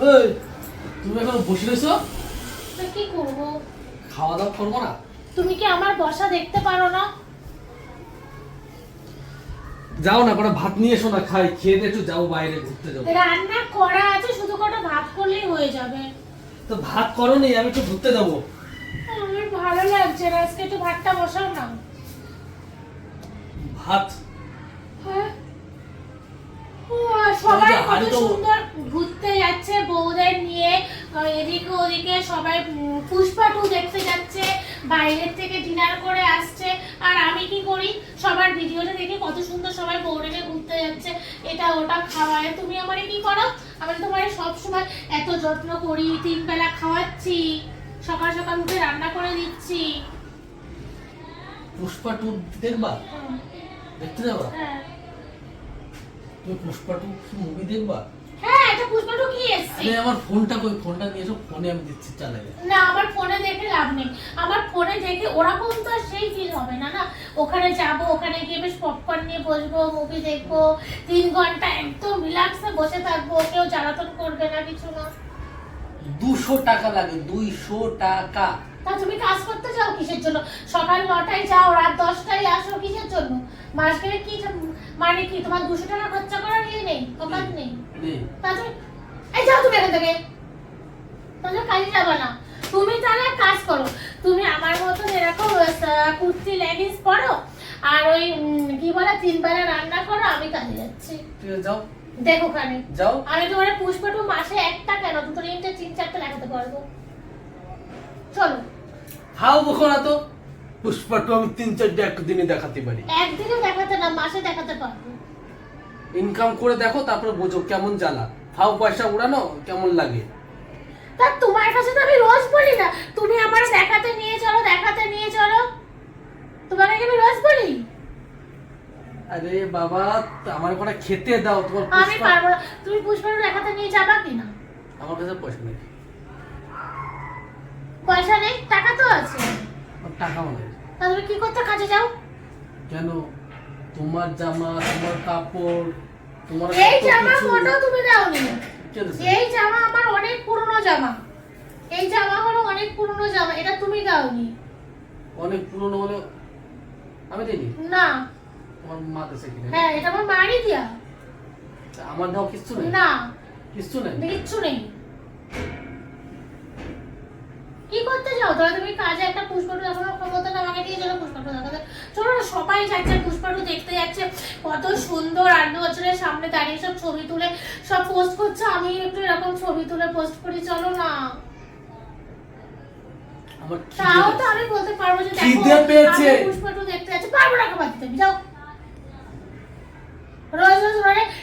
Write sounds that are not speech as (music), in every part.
ওই তুমি এখন বসে রয়েছো? তো কি করব? খাওয়া দাওয়া করব না? তুমি কি আমার বসা দেখতে পারো না? যাও না করে ভাত নিয়ে এসো না খাই খেয়ে দিয়ে একটু যাও বাইরে ঘুরতে যাব। রান্না করা আছে শুধু কটা ভাত করলেই হয়ে যাবে। তো ভাত করো নি আমি একটু ঘুরতে যাব। আমার ভালো লাগছে না আজকে একটু ভাতটা বসাও না। ভাত? হ্যাঁ? ও, সবাই হাঁড়ি তো- সুন্দর ঘুরতে যাচ্ছে বউদের নিয়ে। এদিকে ওদিকে সবাই পুষ্পা টু দেখতে যাচ্ছে বাইরের থেকে ডিনার করে আসছে। আর আমি কি করি? সবার ভিডিওটা দেখে কত সুন্দর সবাই বউদেরকে ঘুরতে যাচ্ছে। এটা ওটা খাওয়ায় তুমি আমারে কি করো? আমি তোমার সব সময় এত যত্ন করি তিন বেলা খাওয়াচ্ছি সকাল সকাল উঠে রান্না করে দিচ্ছি। পুষ্পা টু দেখবা দেখতে যাবা? হ্যাঁ। তুমি পুষ্পা টু মুভি দেখবা? হ্যাঁ এটা পুষ্পা টু কি এসছে? আরে আমার ফোনটা কই? ফোনটা নিয়ে এসো ফোনে আমি দিচ্ছি চালাই না আমার ফোনে দেখে লাভ নেই। আমার ফোনে দেখে ওরকম তো সেই ফিল হবে না না? ওখানে যাব ওখানে গিয়ে বেশ পপকর্ন নিয়ে বসবো মুভি দেখব। তিন ঘণ্টা একদম রিল্যাক্সে বসে থাকব কেউ জ্বালাতন করবে না কিছু না। দুশো টাকা লাগে দুইশো টাকা। তা তুমি কাজ করতে যাও কিসের জন্য? সকাল নটায় যাও রাত দশটায় আসো কিসের জন্য? মাস গেলে কি মানে কি তোমার দুশো টাকা খরচা করার ইয়ে নেই দোকান নেই নেই? তা তুমি এই যাও তুমি এখান থেকে। তাহলে কাজে যাবে না। তুমি তাহলে কাজ করো তুমি আমার মতন এরকম কুর্তি লেগিংস পরো আর ওই কি বলে তিন বেলা রান্না করো আমি কাজে যাচ্ছি। যাও। দেখো ওখানে। যাও। আমি তোমার পুষ্পটু মাসে একটা কেন দুটো তিনটে তিন চারটে লাগাতে পারব। চলো। হাও বকো না তো। পুষ্পা টু আমি তিন চারটে একদিনে দেখাতে পারি। একদিনে দেখাতে না মাসে দেখাতে পারব। ইনকাম করে দেখো তারপরে বোঝো কেমন জ্বালা। ফাও পয়সা উড়ানো কেমন লাগে? তা তোমার কাছে তো আমি রোজ বলি না। তুমি আমার দেখাতে নিয়ে চলো দেখাতে নিয়ে চলো। তোমাকে আমি রোজ বলি? আরে বাবা আমার কটা খেতে দাও তোমার আমি পারব না। তুমি পুষ্পার দেখাতে নিয়ে যাবা কি না আমার কাছে পয়সা নেই। পয়সা নেই টাকা তো আছে। টাকাও নেই। তা তুমি কি করতে কাজে যাও? কেন? তোমার জামা তোমার কাপড় তোমার এই জামা ফটো তুমি দাওনি। এই জামা আমার অনেক পুরনো জামা। এই জামা হলো অনেক পুরনো জামা এটা তুমি দাওনি। অনেক পুরনো হলে আমি দিইনি? না। তোমার মা দেশে কিনে? হ্যাঁ এটা আমার মারই দিয়া। আমার দাও কিচ্ছু নেই? না। কিচ্ছু নেই? কিচ্ছু নেই। তাহলে তুমি কাজে একটা পুষ্পাটু দেখানোর আমাকে দিয়ে চলো পুষ্পাটু দেখাতে। চলো না সবাই যাচ্ছে পুষ্পাটু দেখতে যাচ্ছে। কত সুন্দর বছরের সামনে দাঁড়িয়ে সব ছবি তুলে সব পোস্ট করছে আমি একটু এরকম ছবি তুলে পোস্ট করি চলো না। তাও তো আমি বলতে পারব যে দেখো পুষ্পাটু দেখতে যাচ্ছি পারব না খাবার দিতে যাও। রোজ রোজ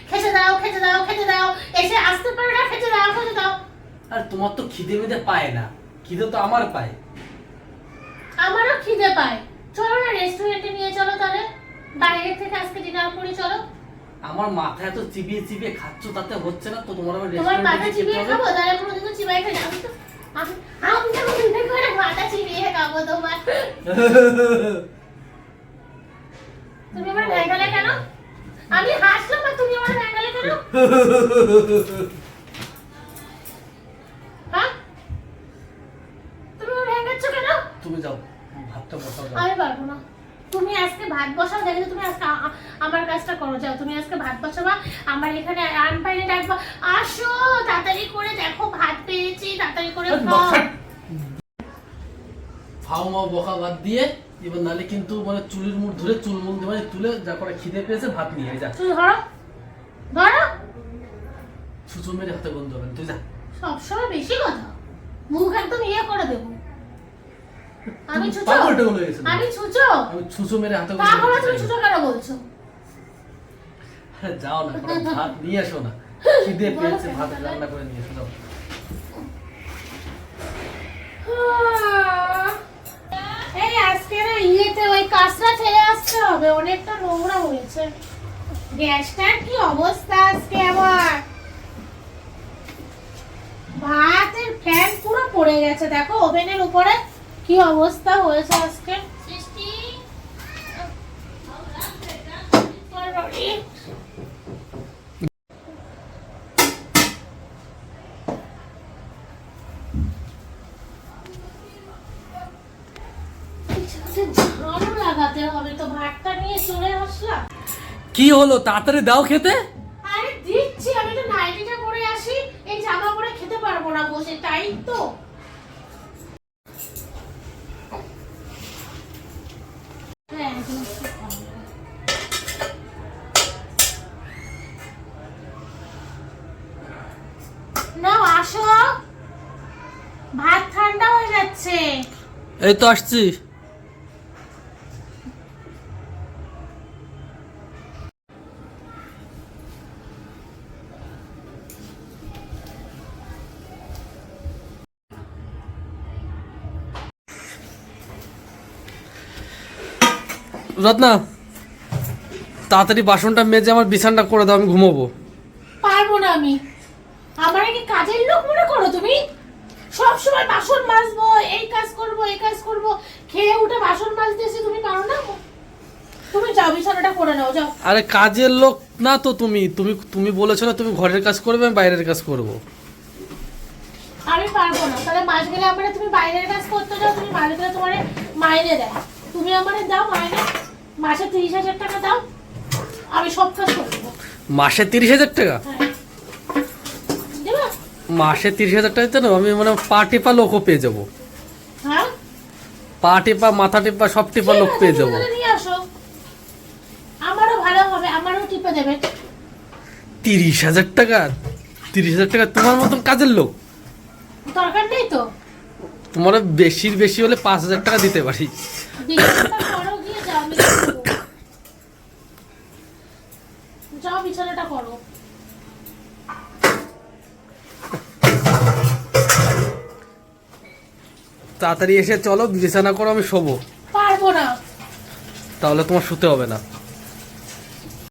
খেতে দাও খেতে দাও খেতে দাও এসে আসতে পারে না খেতে দাও খেতে দাও। আর তোমার তো খিদে মিদে পায় না। খিদে তো আমার পায়। আমারও খিদে পায়। চলো না রেস্টুরেন্টে নিয়ে চলো তাহলে। বাইরে থেকে আজকে ডিনার করি চলো। আমার মাথায় তো চিবিয়ে চিবিয়ে খাচ্ছ তাতে হচ্ছে না তো তোমার আবার তোমার মাথা চিবিয়ে খাব? তাহলে কোনোদিন তো চিবাই খাই আমি তো আমি তো কোনোদিন করে মাথা চিবিয়ে খাব তোমার। তুমি আমার ভেঙ্গালে কেন? আমি হাসলাম আর তুমি আমার ভেঙ্গালে কেন? (laughs) হ্যাঁ তুমি আমার ভেঙ্গাচ্ছ কেন তুমি যাও ভাতটা বসাও যাও। আমি পারব না। তুমি আজকে ভাত বসাও দেখে তুমি আজকে আমার কাজটা করো যাও। তুমি আজকে ভাত বসাবা আমার এখানে আন পাইলে ডাকবা আসো তাড়াতাড়ি করে দেখো ভাত পেয়েছি তাড়াতাড়ি করে খাও। ফাও মাও বকা বাদ দিয়ে এবার নালে কিন্তু মানে চুলের মুখ ধরে চুল মুখ দিয়ে মানে তুলে যা করে খিদে পেয়েছে ভাত নিয়ে যা। তুই ধরো। ধরো। মেরে হাতে বন্ধ হবেন তুই যা। সবসময় বেশি কথা। মুখ একদম ইয়ে করে দেবো। আমি ছুচো। হয়ে আমি ছুচো। আমি ছুচু মেরে হাতে করতে তুমি। ছুচো কেন বলছো? আরে যাও না ভাত নিয়ে এসো না। খিদে পেয়েছে ভাত রান্না করে নিয়ে এসো যাও। এই আজকে না ইয়েতে ওই কাঁচরা ঠেলে আসতে হবে অনেকটা নোংরা হয়েছে। গ্যাসটার কি অবস্থা আজকে আমার ভাতের ফ্যান পুরো পড়ে গেছে দেখো ওভেনের উপরে। কি অবস্থা হয়েছে আজকে? আচ্ছা, কি হলো? তাড়াতাড়ি দাও খেতে। আরে দিচ্ছি আমি তো নাইটিটা পরে আসি এই জামা পরে খেতে পারব না বসে তাই তো। ভাত ঠান্ডা হয়ে যাচ্ছে। এই তো আসছি। রত্না তাড়াতাড়ি বাসনটা মেজে আমার বিছানটা করে দাও আমি ঘুমোবো। পারব না আমি। আমার কি কাজের লোক মনে করো তুমি? সব সময় বাসন মাজবো এই কাজ করব এই কাজ করব খেয়ে উঠে বাসন মাজতে এসে তুমি পারো না? তুমি যাও বিছানাটা করে নাও যাও। আরে কাজের লোক না তো তুমি। তুমি তুমি বলেছ না তুমি ঘরের কাজ করবে আমি বাইরের কাজ করব। আমি পারব না। তাহলে মাস গেলে আমার তুমি বাইরের কাজ করতে যাও তুমি মাস গেলে তোমার মাইনে দেয় তুমি আমার দাও মাইনে। মাসে তিরিশ হাজার টাকা দাও আমি সব কাজ করে দেবো। মাসে তিরিশ হাজার টাকা? হ্যাঁ। মাসে তিরিশ হাজার টাকা দিতে না আমি মানে পা টেপা লোকও পেয়ে যাব। হ্যাঁ? পা টেপা মাথা টেপা সব টেপা লোক পেয়ে যাব। আমারও ভালো হবে আমারও টিপে দেবে। তিরিশ হাজার টাকা? তিরিশ হাজার টাকা তোমার মতন কাজের লোক? দরকার নেই তো। তোমার বেশির বেশি হলে পাঁচ হাজার টাকা দিতে পারি। করো। তাড়াতাড়ি এসে চলো বিছানা করো আমি শোবো। পারব না। তাহলে তোমার শুতে হবে না।